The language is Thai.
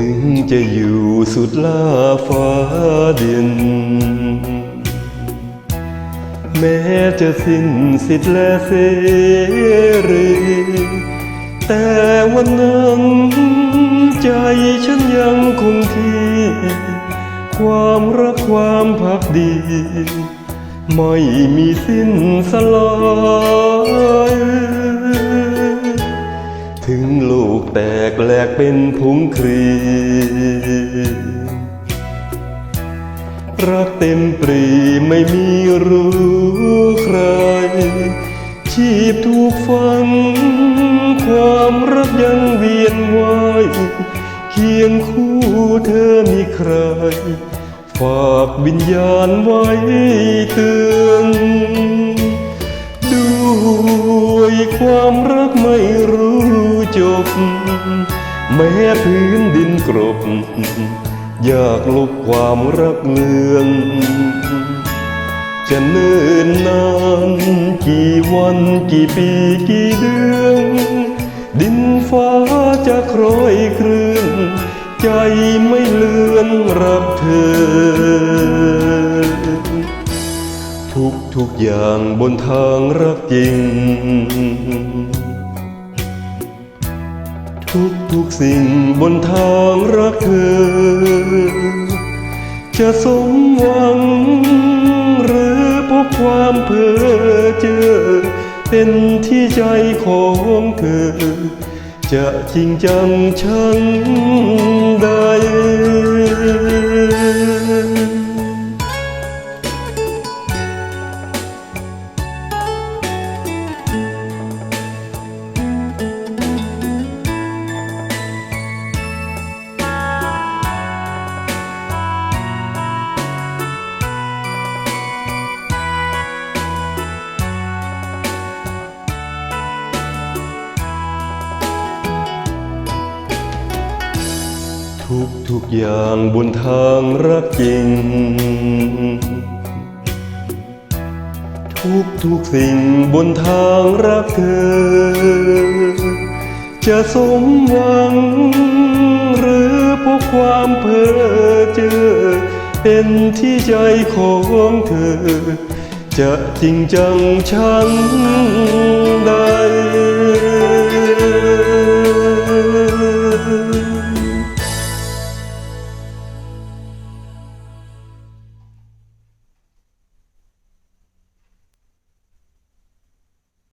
ถึงจะอยู่สุดล่าฟ้าดิน แม้จะสิ้นสิทธิ์และเสรีแต่วันนั้นใจฉันยังคงที่ความรักความพักดี ไม่มีสิ้นสลาย แตกแหลกเป็นผงครีรักเต็มปรีไม่มีรู้ใคร ชีพถูกฟังความรักยังเวียนวายเคียงคู่เธอมีใคร ฝากวิญญาณไว้เตือน ความรักไม่รู้จบ แม้พื้นดินกรบ อยากลบความรักเลือนจะเนิ่นนานกี่วันกี่ปีกี่เดือนดินฟ้าจะคล้อยคลื่น ใจไม่เลือนรักเธอ ทุกทุกอย่างบนทางรักจริง ทุกทุกสิ่งบนทางรักเธอ จะสมหวัง หรือพบความเพ้อเจอ เป็นที่ใจของเธอ จะจริงจังชังใด ทุกอย่างบนทางรักจริง ทุกทุกสิ่งบนทางรักเธอ จะสมหวัง หรือพบความเพ้อเจอ เป็นที่ใจของเธอ จะจริงจังชังใด